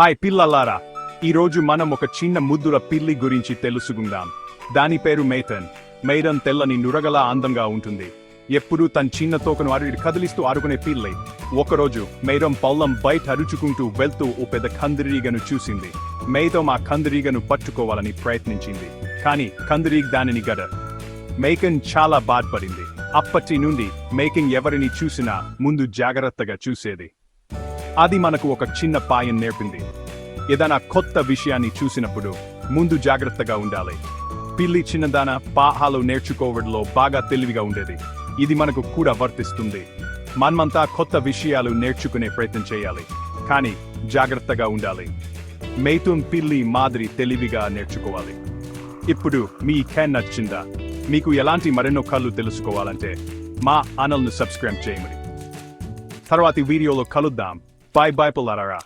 Hi పిల్లలారా ఈరోజు మనం ఒక చిన్న ముద్దుల పిల్లి గురించి తెలుసుకుందాం. దాని పేరు మేథన్. మేడన్ తెల్లని నురగలా అందంగా ఉంటుంది. ఎప్పుడూ తన చిన్న తోకను అరుడి కదిలిస్తూ ఆడుకునే పిల్లి. ఒకరోజు మేరం పల్లం బయట అరుచుకుంటూ వెళ్తూ ఓ పెద్ద కందిరీగను చూసింది. మేతం ఆ కందిరీగను పట్టుకోవాలని ప్రయత్నించింది. కానీ కందిరీగ్ దానిని గడ మేకన్ చాలా బాధపడింది. అప్పటి నుండి మేకింగ్ ఎవరిని చూసినా ముందు జాగ్రత్తగా చూసేది. అది మనకు ఒక చిన్న పాయం నేర్పింది. ఏదైనా కొత్త విషయాన్ని చూసినప్పుడు ముందు జాగ్రత్తగా ఉండాలి. పిల్లి చిన్నదాన పాహాలు నేర్చుకోవడంలో బాగా తెలివిగా ఉండేది. ఇది మనకు కూడా వర్తిస్తుంది. మనమంతా కొత్త విషయాలు నేర్చుకునే ప్రయత్నం చేయాలి. కానీ జాగ్రత్తగా ఉండాలి. మైథున్ పిల్లి మాదిరి తెలివిగా నేర్చుకోవాలి. ఇప్పుడు మీ క్యాన్ నచ్చిందా? మీకు ఎలాంటి మరెన్నో కళ్ళు తెలుసుకోవాలంటే మా ఛానల్ను సబ్స్క్రైబ్ చేయమని తర్వాతి వీడియోలో కలుద్దాం. Bye bye Palarara.